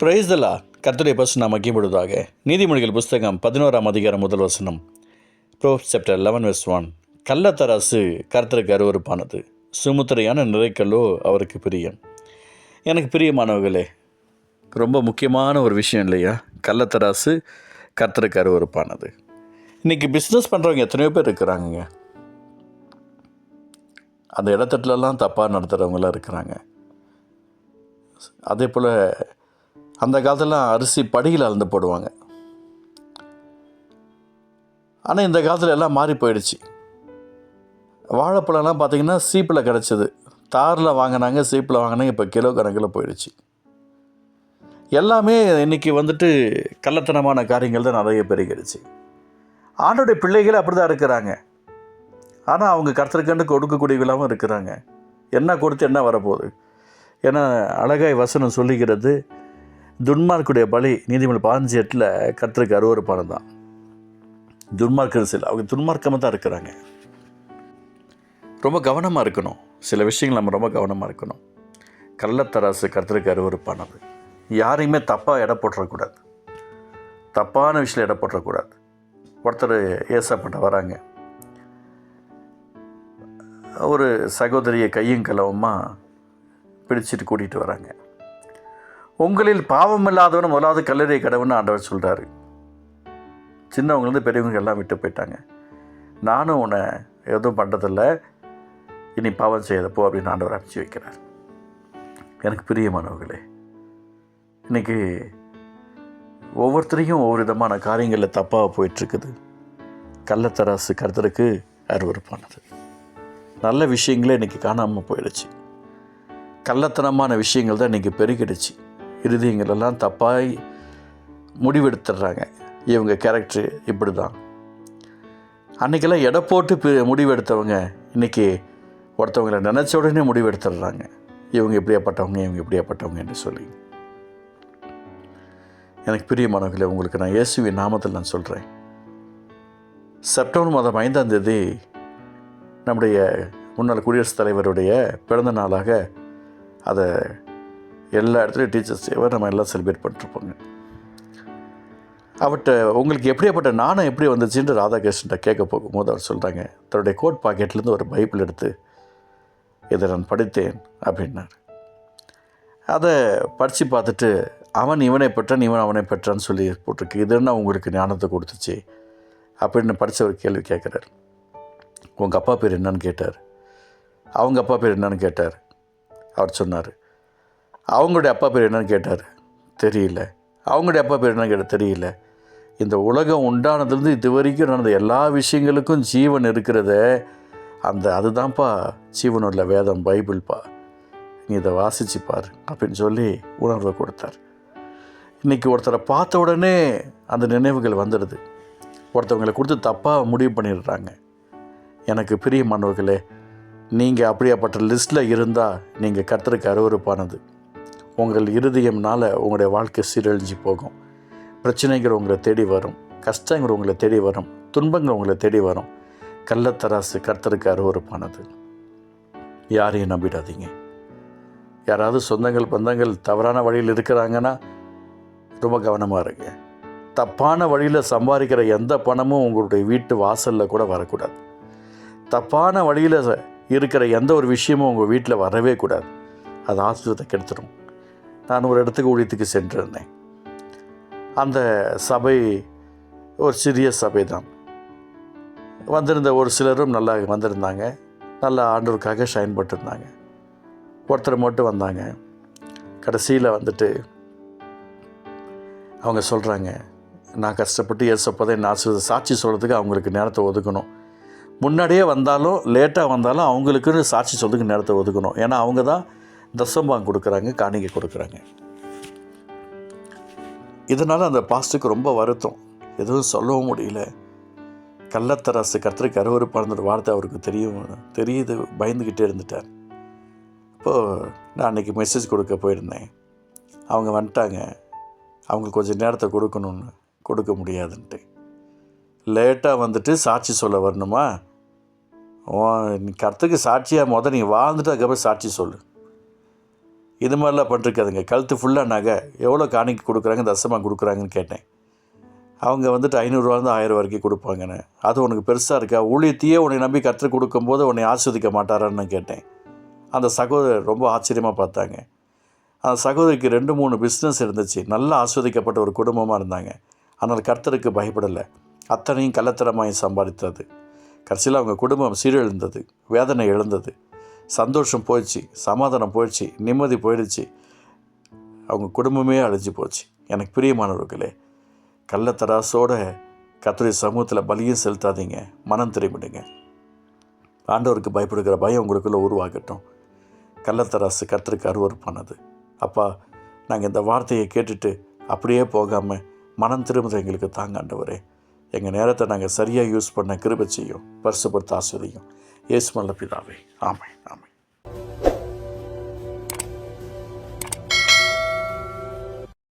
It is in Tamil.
பிரைஸ்தலா கர்த்தருடைய பசு நாம் மக்கியப்படுவதாக நீதிமொழிகள் புஸ்தகம் பதினோராம் அதிகாரம் முதல் வசனம். Pro chapter eleven verse one கள்ளத்தராசு கர்த்தருக்கு அருவறுப்பானது சுமுத்திரையான நிறைக்கல்லோ அவருக்கு பிரியம். எனக்கு பிரியமானவர்களே ரொம்ப முக்கியமான ஒரு விஷயம் இல்லையா? கள்ளத்தராசு கர்த்தருக்கு அருவறுப்பானது இன்றைக்கி பிஸ்னஸ் பண்ணுறவங்க எத்தனையோ பேர் இருக்கிறாங்க அந்த இடத்துலலாம் தப்பாக நடத்துகிறவங்களாம் இருக்கிறாங்க. அதே போல் அந்த காலத்துலலாம் அரிசி படியில் அளந்து போடுவாங்க. ஆனால் இந்த காலத்தில் எல்லாம் மாறி போயிடுச்சு. வாழைப்பழம்லாம் பார்த்திங்கன்னா சீப்பில் கிடச்சிது. தாரில் வாங்கினாங்க சீப்பில் வாங்கினாங்க இப்போ கிலோ கணக்கில் போயிடுச்சு. எல்லாமே இன்றைக்கி வந்துட்டு கள்ளத்தனமான காரியங்கள் தான் நிறைய பெருகிடுச்சு ஆண்டோடைய பிள்ளைகள் அப்படி தான் இருக்கிறாங்க. ஆனால் அவங்க கருத்தருக்கண்டு கொடுக்கக்கூடியவங்களாகவும் இருக்கிறாங்க. என்ன கொடுத்து என்ன வரப்போகுது? ஏன்னா அழகாய் வசனம் சொல்லிக்கிறது துன்மார்க்குடைய பலி நீதிமன்ற பதினஞ்சு எட்டில் கர்த்தருக்கு அருவறுப்பானது தான் துன்மார்க்கர் சில அவங்க துன்மார்க்கமாக தான் இருக்கிறாங்க. ரொம்ப கவனமாக இருக்கணும். சில விஷயங்கள் நம்ம ரொம்ப கவனமாக இருக்கணும். கள்ளத்தராசு கர்த்தருக்கு அருவறுப்பானது யாரையுமே தப்பாக எடை போட்டுறக்கூடாது. தப்பான விஷயம் எடை போட்டுறக்கூடாது. ஒருத்தர் ஏசப்பட்ட வராங்க. ஒரு சகோதரியை கையும் கலவமாக பிடிச்சிட்டு கூட்டிகிட்டு வராங்க. உங்களில் பாவம் இல்லாதவனும் முதலாவது கல்லறை கடவுன்னு ஆண்டவர் சொல்கிறாரு சின்னவங்கலேருந்து பெரியவங்க எல்லாம் விட்டு போயிட்டாங்க. நானும் உன்னை எதுவும் பண்ணுறதில்ல இனி பாவம் செய்யதப்போ அப்படின்னு ஆண்டவர் அனுப்பிச்சி வைக்கிறார். எனக்கு பிரியமானவர்களே இன்றைக்கி ஒவ்வொருத்தரையும் ஒவ்வொரு விதமான காரியங்களில் தப்பாக போயிட்டுருக்குது. கள்ளத்தராசு கருத்தருக்கு அருவறுப்பானது நல்ல விஷயங்களே இன்றைக்கி காணாமல் போயிடுச்சு. கள்ளத்தனமான விஷயங்கள் தான் இன்றைக்கி பெருகிடுச்சு. இருதயங்களெல்லாம் தப்பாய் முடிவெடுத்துடுறாங்க. இவங்க கேரக்டரு இப்படி தான் அன்றைக்கெல்லாம் எடை போட்டு பி- முடிவெடுத்தவங்க இன்றைக்கி ஒருத்தவங்களை நினச்ச உடனே முடிவெடுத்துடுறாங்க. இவங்க இப்படியாப்பட்டவங்க இவங்க இப்படியாப்பட்டவங்க என்று சொல்லி. எனக்கு பிரியமானவர்களே உங்களுக்கு நான் இயேசுவின் நாமத்தில் நான் சொல்கிறேன் செப்டம்பர் மாதம் ஐந்தாம் தேதி நம்முடைய முன்னாள் குடியரசுத் தலைவருடைய பிறந்த நாளாக அதை எல்லா இடத்துலையும் டீச்சர்ஸ் டேவை நம்ம எல்லாம் செலிப்ரேட் பண்ணிட்டுருப்போங்க. அவர்கிட்ட உங்களுக்கு எப்படியாப்பட்ட நாணம் எப்படி வந்துச்சுன்னு ராதாகிருஷ்ணன் கேட்க போகும்போது அவர் சொல்கிறாங்க தன்னுடைய கோட் பாக்கெட்லேருந்து ஒரு பைபிள் எடுத்து இதை நான் படித்தேன் அப்படின்னார். அதை படித்து பார்த்துட்டு அவன் இவனை பெற்றான் இவன் அவனை பெற்றான்னு சொல்லி போட்டிருக்கு. இது என்ன உங்களுக்கு ஞானத்தை கொடுத்துச்சு? அப்படின்னு படித்த ஒரு கேள்வி கேட்குறாரு. உங்கள் அப்பா பேர் என்னன்னு கேட்டார். அவங்க அப்பா பேர் என்னன்னு கேட்டார் அவர் சொன்னார். அவங்களுடைய அப்பா பேர் என்னன்னு கேட்டார். தெரியல. அவங்களுடைய அப்பா பேர் என்னன்னு கேட்டால் தெரியல. இந்த உலகம் உண்டானதுலேருந்து இது வரைக்கும் நடந்த எல்லா விஷயங்களுக்கும் ஜீவன் இருக்கிறத அந்த அதுதான்ப்பா ஜீவனுள்ள வேதம் பைபிள்ப்பா. நீ இதை வாசிச்சு அப்படின்னு சொல்லி உணர்வை கொடுத்தார். இன்றைக்கி ஒருத்தரை பார்த்த உடனே அந்த நினைவுகள் வந்துடுது. ஒருத்தவங்களை கொடுத்து தப்பாக முடிவு பண்ணிடுறாங்க. எனக்கு பிரியமானவர்களே நீங்கள் அப்படியாப்பட்ட லிஸ்ட்டில் இருந்தால் நீங்கள் கர்த்தருக்கு அருவருப்பானது. உங்கள் இருதயம்னால் உங்களுடைய வாழ்க்கை சீரழிஞ்சு போகும். பிரச்சனைகள் உங்களை தேடி வரும். கஷ்டங்கள் உங்களை தேடி வரும். துன்பங்கள் உங்களை தேடி வரும். கள்ளத்தராசு கர்த்தருக்கு அருவருப்பானது. யாரையும் நம்பிடாதீங்க. யாராவது சொந்தங்கள் பந்தங்கள் தவறான வழியில் இருக்கிறாங்கன்னா ரொம்ப கவனமாக இருங்க. தப்பான வழியில் சம்பாதிக்கிற எந்த பணமும் உங்களுடைய வீட்டு வாசலில் கூட வரக்கூடாது. தப்பான வழியில் இருக்கிற எந்த ஒரு விஷயமும் உங்கள் வீட்டில் வரவே கூடாது. அது ஆசிரியத்தை கெடுத்துடும் நான் ஒரு இடத்துக்கு ஊழியத்துக்கு சென்றிருந்தேன். அந்த சபை ஒரு சிறிய சபை தான் வந்திருந்த ஒரு சிலரும் நல்லா வந்திருந்தாங்க. நல்லா ஆண்டோருக்காக ஷைன் பண்ணிருந்தாங்க ஒருத்தர் மட்டும் வந்தாங்க. கடைசியில் வந்துட்டு அவங்க சொல்கிறாங்க நான் கஷ்டப்பட்டு ஏசப்பதை நான் சாட்சி சொல்கிறதுக்கு அவங்களுக்கு நேரத்தை ஒதுக்கணும். முன்னாடியே வந்தாலும் லேட்டாக வந்தாலும் அவங்களுக்குன்னு சாட்சி சொல்றதுக்கு நேரத்தை ஒதுக்கணும். ஏன்னா அவங்க தான் தசம்பாங் கொடுக்குறாங்க காணிக்கை கொடுக்குறாங்க. இதனால் அந்த பாஸ்ட்டுக்கு ரொம்ப வருத்தம். எதுவும் சொல்லவும் முடியல. கள்ளத்தராசு கர்த்தருக்கு அருவருப்பான இருந்த வார்த்தை அவருக்கு தெரியும் தெரியுது பயந்துக்கிட்டே இருந்துட்டார். இப்போது நான் அன்றைக்கி மெசேஜ் கொடுக்க போயிருந்தேன். அவங்க வந்துட்டாங்க. அவங்களுக்கு கொஞ்சம் நேரத்தை கொடுக்கணும்னு கொடுக்க முடியாதுன்ட்டு. லேட்டாக வந்துட்டு சாட்சி சொல்ல வரணுமா? ஓ நீ கருத்துக்கு சாட்சியாக மொதல் நீ வாழ்ந்துட்டு அதுக்கப்புறம் சாட்சி சொல்லு. இது மாதிரிலாம் பண்ணிருக்காதுங்க கழுத்து ஃபுல்லாக நகை. எவ்வளோ காணிக்கு கொடுக்குறாங்க தசமாக கொடுக்குறாங்கன்னு கேட்டேன். அவங்க வந்துட்டு ஐநூறுரூவாந்து ஆயிரம் வரைக்கும் கொடுப்பாங்கன்னு. அது உனக்கு பெருசாக இருக்கா? ஊழியத்தையே உன்னை நம்பி கற்றுக் கொடுக்கும்போது உன்னை ஆஸ்வதிக்க மாட்டாரான்னு கேட்டேன். அந்த சகோதரர் ரொம்ப ஆச்சரியமாக பார்த்தாங்க. அந்த சகோதரிக்கு ரெண்டு மூணு பிஸ்னஸ் இருந்துச்சு. நல்லா ஆஸ்வதிக்கப்பட்ட ஒரு குடும்பமாக இருந்தாங்க. ஆனால் கர்த்தருக்கு பயப்படலை. அத்தனையும் கள்ளத்தனமாய் சம்பாதித்தது. கடைசியில் அவங்க குடும்பம் சீரழிந்தது. வேதனை எழுந்தது. சந்தோஷம் போயிடுச்சு சமாதானம் போயிடுச்சு நிம்மதி போயிடுச்சு. அவங்க குடும்பமே அழிஞ்சு போச்சு. எனக்கு பிரியமானவர்களே கள்ளத்தராசோட கத்துரை சமூகத்தில் பலியும் செலுத்தாதீங்க மனம் திரும்பிடுங்க. ஆண்டவருக்கு பயப்படுகிற பயம் உங்களுக்குள்ளே உருவாகட்டும். கள்ளத்தராசு கர்த்தருக்கு அருவறுப்பானது அப்பா நாங்கள் இந்த வார்த்தையை கேட்டுட்டு அப்படியே போகாமல் மனம் திரும்புதை எங்களுக்கு தாங்க ஆண்டவரே. எங்கள் நேரத்தை நாங்கள் சரியாக யூஸ் பண்ண கிருபை செய்யும் பரிசுப்படுத்த ஆசிரியும் இயேசு மல்ல பிதாவே ஆமை ஆமை